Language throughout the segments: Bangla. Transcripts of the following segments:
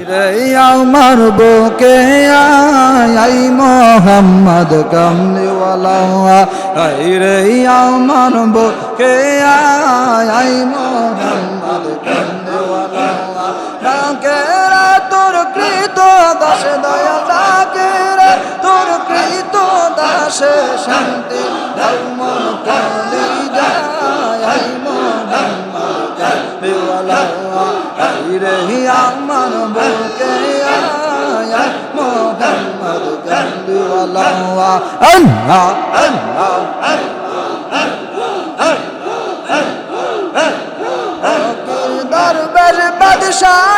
আমার বুকে আই মোহাম্মদ কমলিওয়ালা রে আমার বুকে আই মোহাম্মদ কমলিওয়ালা ডাকে তোর কৃত দাস দয়া, ডাকে তোর কৃত দাসে শান্তি। ধর্ম কলি যায়, আই মোহাম্মদ কমলিওয়ালা রে আমার বুকে আয় মোহাম্মদ গন্দিওয়ালা আল্লাহ আল্লাহ দরবার বাদশায়ালি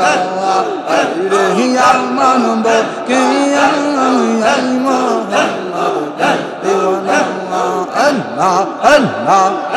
আই মোহাম্মদ কাওয়ালা আল্লাহ আল্লাহ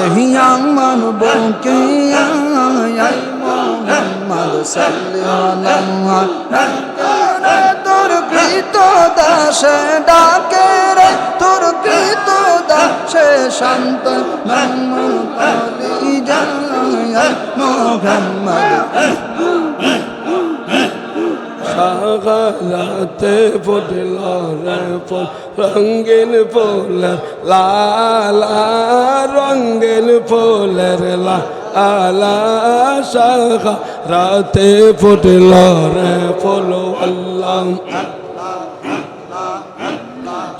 नहीं মন বুকে আই মোহাম্মদ সাল্লাল্লাহু তোর কৃত দাসে ডাকে রে, তোর কৃত দাসে শান্ত মোহাম্মদ। সকালাতে ফুটল ফুল রঙিন ফুলের লালা, রঙিন ফুলের লা আলা শাখা রাতে ফুটল রে ফুল আল্লাহ,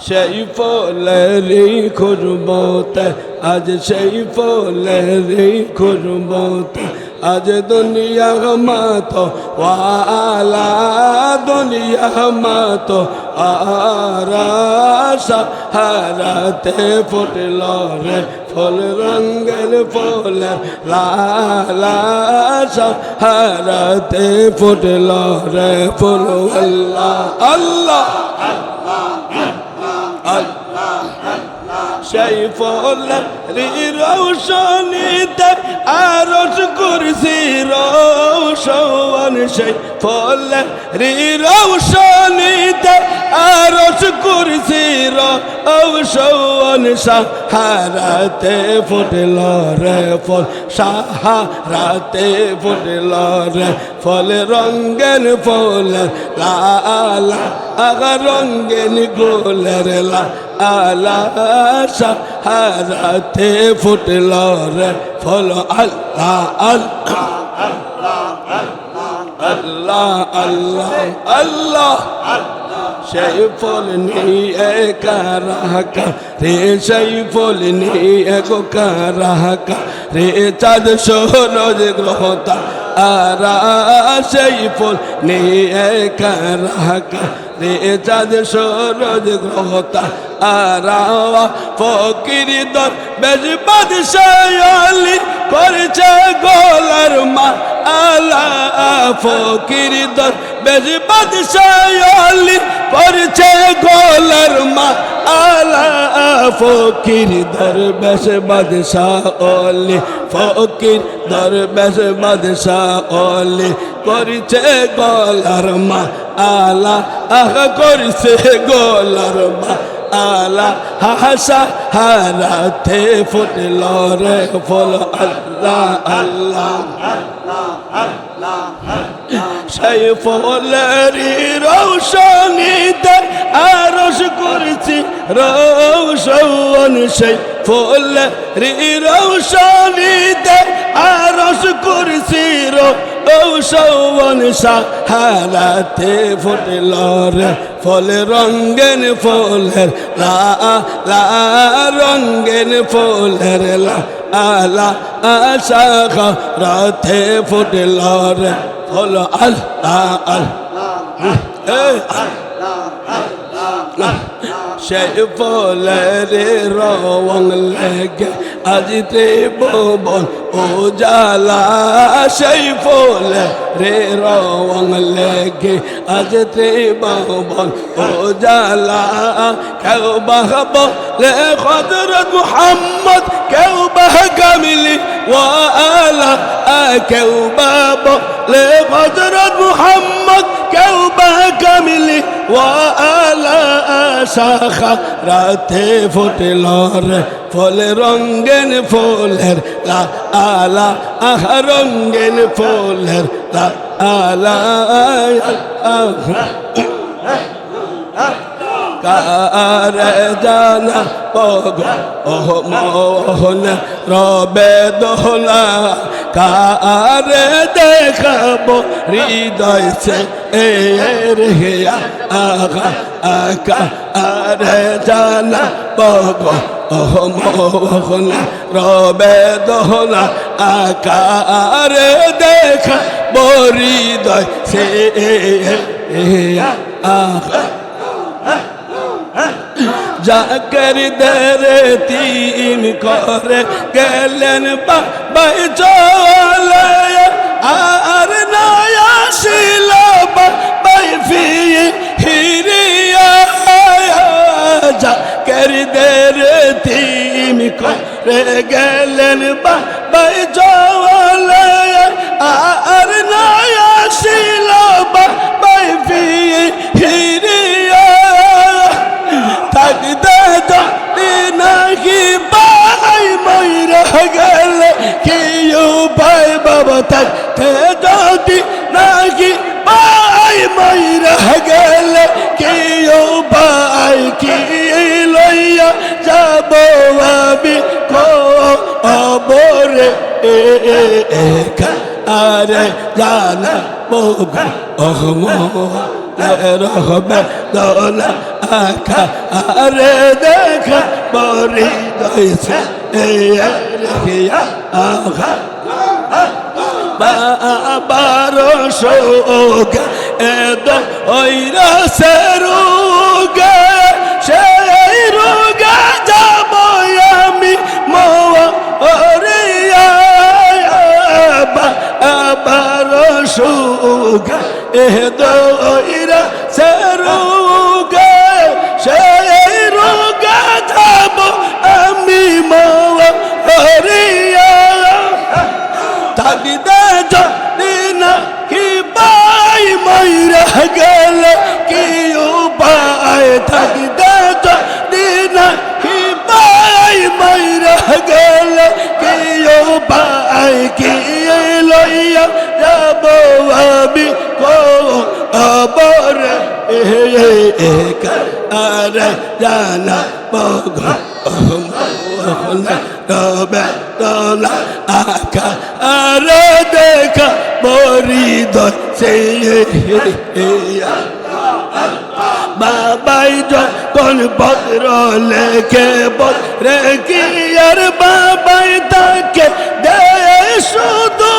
সেই ফুলেরই খুশবুতে আজ সেই ফুলেরই খুশবুতে আজ দুনিয়া মাতো, ওয়ালা দুনিয়া মাতো আরাসা হারাতে ফুটল রে ফুল রঙের ফুলের লালাসা হারাতে ফুটল রে ফুল আল্লাহ আল্লাহ সেই ফলের রৌশনীতে আরস করছি রৌশন সেই ফলের রৌশনীতে আরস করছি রৌশন সাহারাতে ফুটল রে ফল সাহারাতে ফুটল রে ফল রঙ্গেন ফলের লালা আগা রঙ্গেন গোলের লা আলাসা হারাতে ফুটল রে ফল আল্লাহ আল্লাহ আল্লাহ আল্লাহ আল্লাহ সেই ফল নিয়ে কারাকা রে সেই ফল নিয়ে গো কারাকা রে চাঁদ সরজ গ্রহতা আরা সেই ফল নিয়ে কারাকা রে চাঁদ সরজ গ্রহতা আরাওয়া ফকির দর বেশ বাদশায়ালি করছে গোলার মা আলা ফকির দর, বেশ বাদশায়ালি করছে গোলার মা। আলা ফকির দর, বেশ বাদশাহ অলি ফকির দর, বেশ বাদশাহ অলি করছে গোলার মা। আলা আহ করছে গোলার মা। আলা হাসা হারাতে ফুটল রে ফল আল্লাহ আল্লাহ সেই ফলেরই রৌশনীতে আরস করছি রৌশন সেই। ফলেরই রৌশনীতে আরস করছি রৌশ সৌবন সাহারাতে ফুটল রে ফল রঙ্গেন ফুলের লা লা রঙ্গেন ফুলের লা আলা আশা রাতে ফুটল রে। ফল আল আল সেই ফলের রং লেগে আজ ত্রিভুবন ও জালা সেই ফলে রে রং লেগে আজ ত্রিভুবন ও জালা কেউ বাহ বলে হজরত মুহাম্মদ কেউ বাহ কামিলি ওয়ালা কেউ বা বলে হজরত মুহাম্মদ, কেউ বা কামিলি ওয়ালা শাখা, রাতে ফুটল রে ফলে রঙ্গেন ফুলের লা আলা, আহ রঙ্গেন ফুলের লা আলা কারে জানা পগ ওহ, মোহন, রবে দোলা কারে দেখাবো হৃদয় সে রে আগা আকা, আরে জানা পগ ওহ, মোহন, রবে দোলা আকারে দেখা হৃদয় সে আগা জাকর দরে তিন করে গেলেন বাবাই চলে আর নয়া শিল বাবাই ফি হিরিয়া জাকর দরে তিন করে গেলেন বাবাই চলে আর নয়া শিল বাবাই ফি হিরিয়া উপায় বাবা থাকতে যদি নাকি পাই ময়রা গেলে কি উপায় কি লইয়া যাব আমি কবরে একা। আরে জানা বগ অহমো রহবে দোলা আখা আরে দেখা বরি দইছে আখা বারো শোক এদ ওইরা সে রোগে সেই রোগে যাব আমি মোয়া বারো শোক এদ ওইরা সে রোগে সেই রোগে যাব আমি মোয়া হরিয়া জানা বগ তবে তোলা আকা আরে দেখা মরিদয় সে বাবাই যখন পত্র লেখে পত্রে কি আর বাবাই তাকে দে শুধু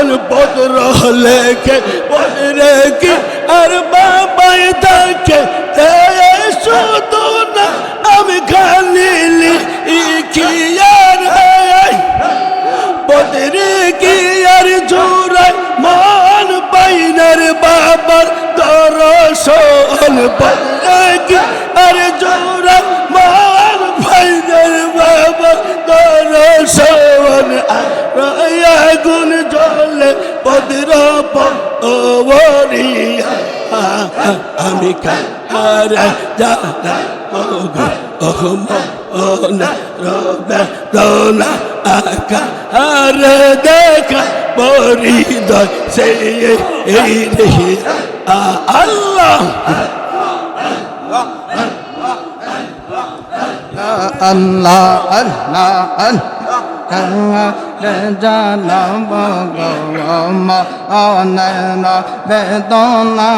যখন পত্র লেখে পত্রে কি? আর বাবাই তাকে দে শুধু না, আমি খালি কি আর পদরে কি আর জোড়ায় মান বাইনার বাবার দরশন? পদরে কি আর জোড়ায় মান বাইনার বাবার দরশন আগুন জলে পদর পরিয়া আমি কার জানা মগ অহম ওনা রবে দোলা আকা আর দেখা পরিদয় সে এই রে আল্লাহ আল্লাহ 嗯啊 জানা ভগম অনয়ন বেদনা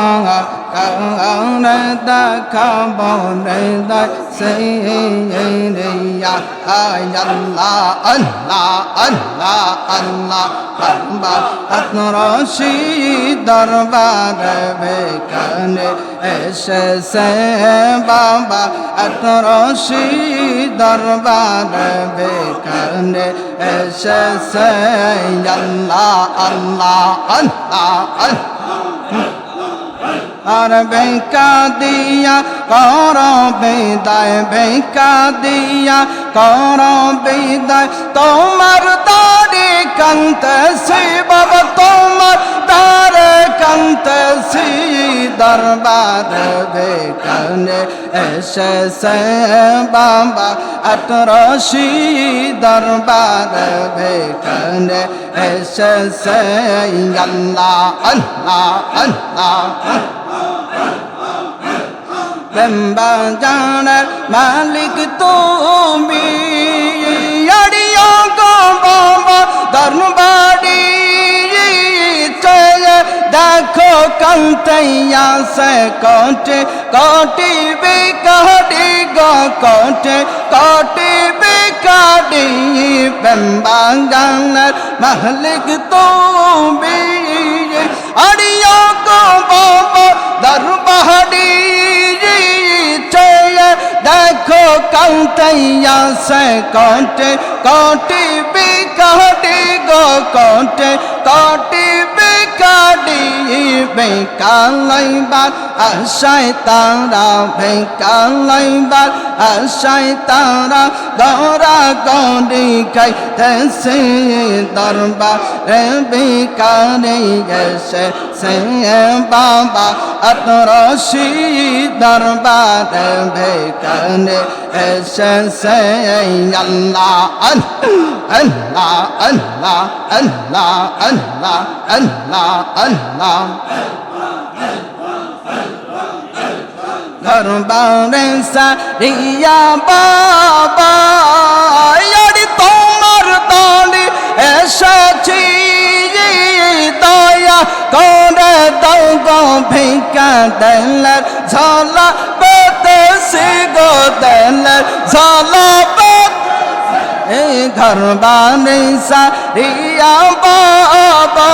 কারে দেখাব হৃদয় সেই রিয়া আল্লাহ আল্লাহ আল্লাহ আল্লাহ আল্লাহ আত্মরশি দরবার বেকানে এসেছে বাবা আত্মরশি দরবার বেকানে এসে আল্লাহ আল্লাহ আল্লাহ আল্লাহ আর বেকা দিয়া কর বেদায় বেকা দিয়া কর বেদায়। তোমার দাড়ি কান্তে সে বাবা, তোমার দারে কান্তে সে দরবার বেকানে এসেছে বাবা আটরশি দরবার বেকানে এসেছে। আল্লাহ আল্লাহ আল্লাহ। জানার মালিক তুমি আড়িয়া গো বাবা ধর্মবাড়ি চলে দেখো কন্তাইয়া সে কোটে কোটি বিকাড়ি গো কোটে কোটি বিকাড়ি বেম্বাঙ্গানার মালিক তুমি আড়িয়া গো বাবা দরবাড়ি দেখো কাউতাইয়া সে কোটে বি বিকাড়ি গো কটে কোটি বিকাড়ি বেকালাইবার আশায় তারা বেকালাইবার আশায় তারা গৌরা গৌরি খাইতেছে দরবার রে বেকারে এসে সে বাবা আতরশি দরবার বেকারে এসে সে আল্লাহ আল্লাহ আল্লাহ আল্লাহ আল্লাহ আল্লাহ আল্লাহ ঘরবারে সারিয়া বাবা তোমার দলে এসেছি দয়া করে দাও গো ভিকা দেলার ঝলা বেতেছি গো দেলার ঝলা ঘর বানে সারিয়া বাবা।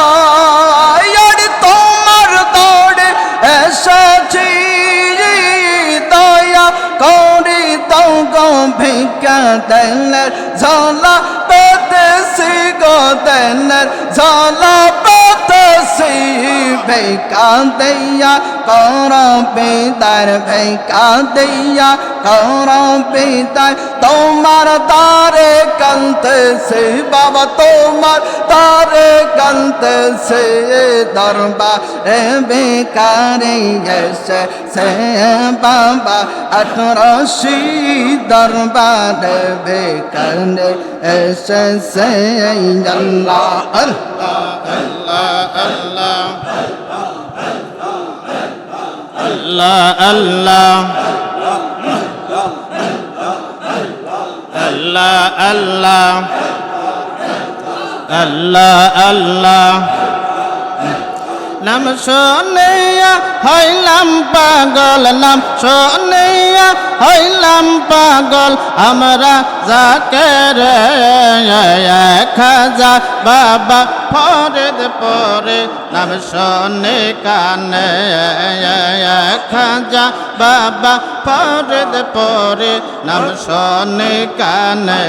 এসেছি দয়া করি দাও গো ভিকা দেন ঝলা পেতেছি গো দেন ঝলা ভিকা দিয়া কর বেদার ভিকা দিয়া কর বেদার তোমার তারে কান্তে সে বাবা, তোমার তারে কান্তে সে দরবার বেকারে এসে সে বাবা আঠারোশি দরবার বেকারে এসে সে আল্লাহ আল্লাহ আল্লাহ আল্লাহ আল্লাহ। আল্লাহ আল্লাহ। আল্লাহ নাম শোনিয়া হইলাম পাগল, নাম শোনিয়া হইলাম পাগল। আমরা যাকে রে খাজা বাবা ফরেদ পরে নাম শোনে কানে, খাজা বাবা ফরেদ পরে নাম শোনে কানে,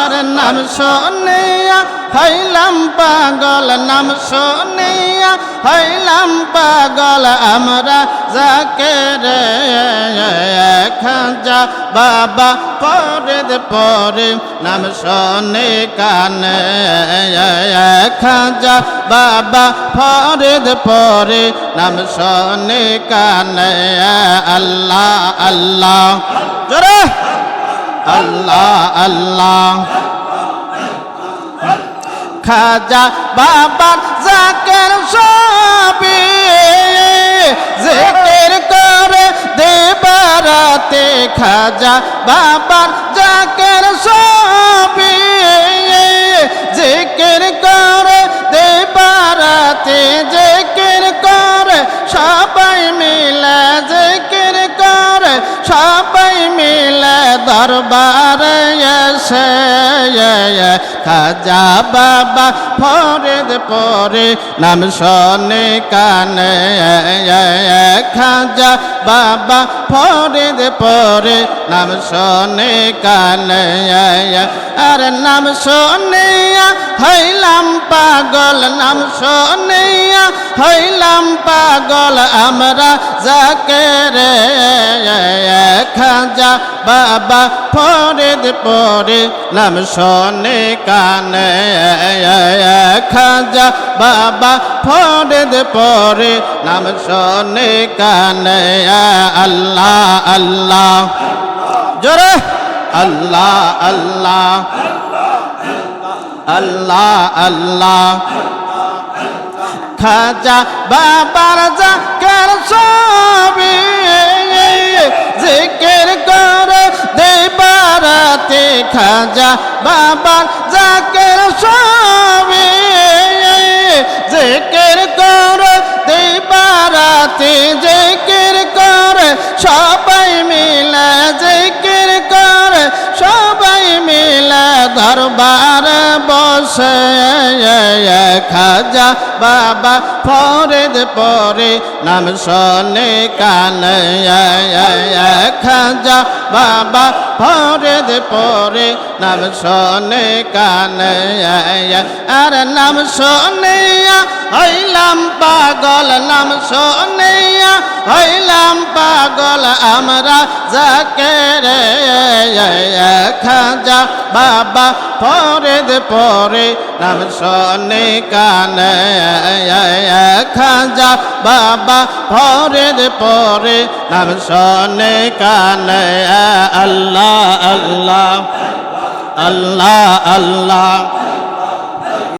আর নাম শোনিয়া হইলাম পাগল, নাম শোনিয়া হইলাম পাগল, আমরা যাকে রে খাজা বাবা পরে পরে, নাম শোনে কানে খাজা বাবা পরে পরে, নাম শোনে কানে আল্লাহ আল্লাহ, জোরে, আল্লাহ আল্লাহ। খাজা বাবার জাকের সবি জিকির কর দেবারাতে খাজা বাবার জাকের সবি জিকির করে দেবারাতে জিকির করে সবাই মিলে জিকির করে সবাই দরবারে এসে খাজা বাবা ফরিদ পরে নাম শোনে কানে খাজা বাবা ফরিদ পরে নাম শোনে কানে আর নাম শোনিয়া হইলাম পাগল, নাম শোনিয়া হইলাম পাগল, আমরা যাকে রে খাজা বাবা ফরিদ পরে, নাম শোনে কানে খাজা বাবা ফরিদ পরে, নাম শোনে কানে আল্লাহ আল্লাহ, জোরে, আল্লাহ আল্লাহ। আল্লাহ আল্লাহ। খাজা বাবার জাকের সবি জিকির করে দেবারাতে খাজা বাবার জাকের সবি জিকির করে দেবারাতে জিকির করে সবাই দরবার বসে খাজা বাবা ফরিদ পরে নাম শোনে কানে খাজা বাবা ফরিদ পরে নাম শোনে কানে আর নাম শোনিয়া হইলাম পাগল, নাম শোনিয়া হইলাম পাগল আমরা যাকে রে, খাজা বাবা ফরিদ পরে নাম শোনে কানে, খাজা বাবা ফরিদ পরে নাম শোনে কানে, আল্লাহ আল্লাহ আল্লাহ আল্লাহ।